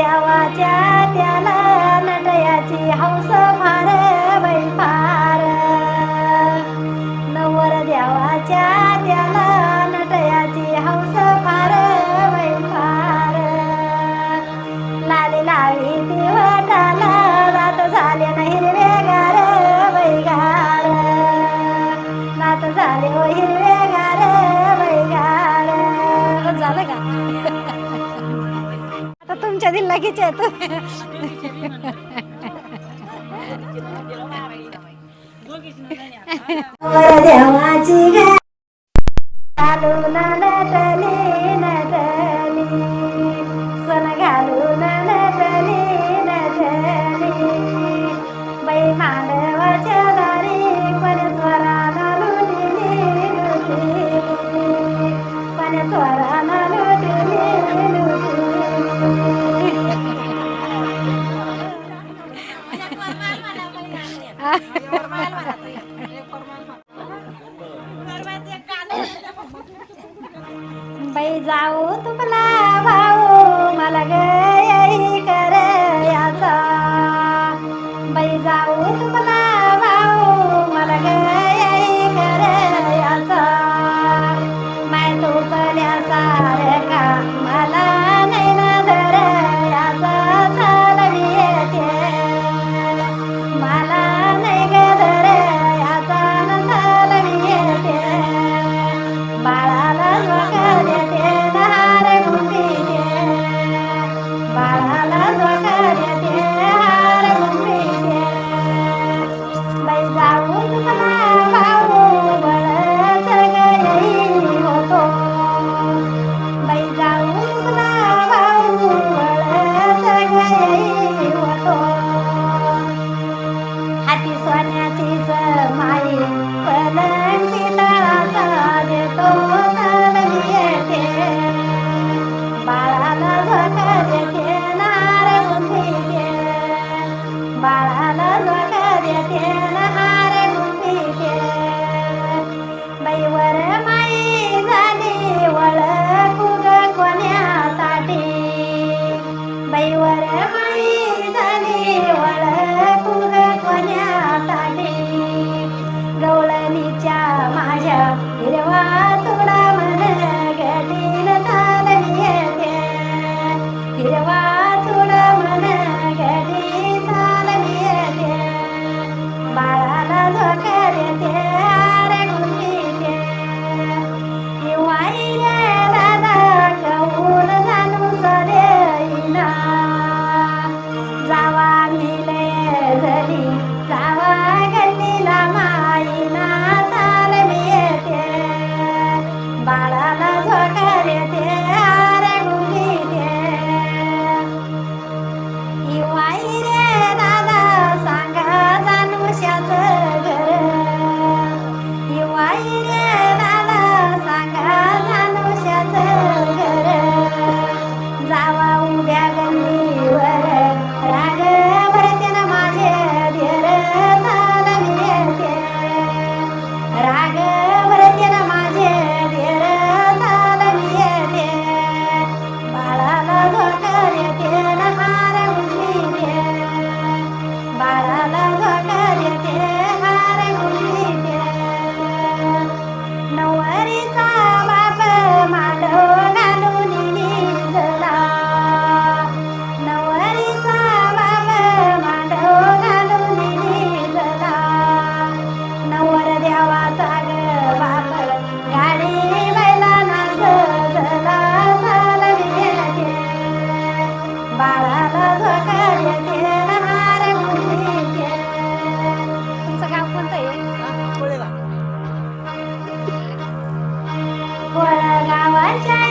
देवाच्या त्याला नटयाची हौस फार बैल फार. नवर देवाच्या त्याला तुमच्या दिल लगेच आहे तुम्ही देवाची बाई जाऊ तुम्हाला भाऊ मला गे सोन्याची समाई पलंटी तळाचा देतो चालली बाळाला झोका देते 你家 Bye, guys.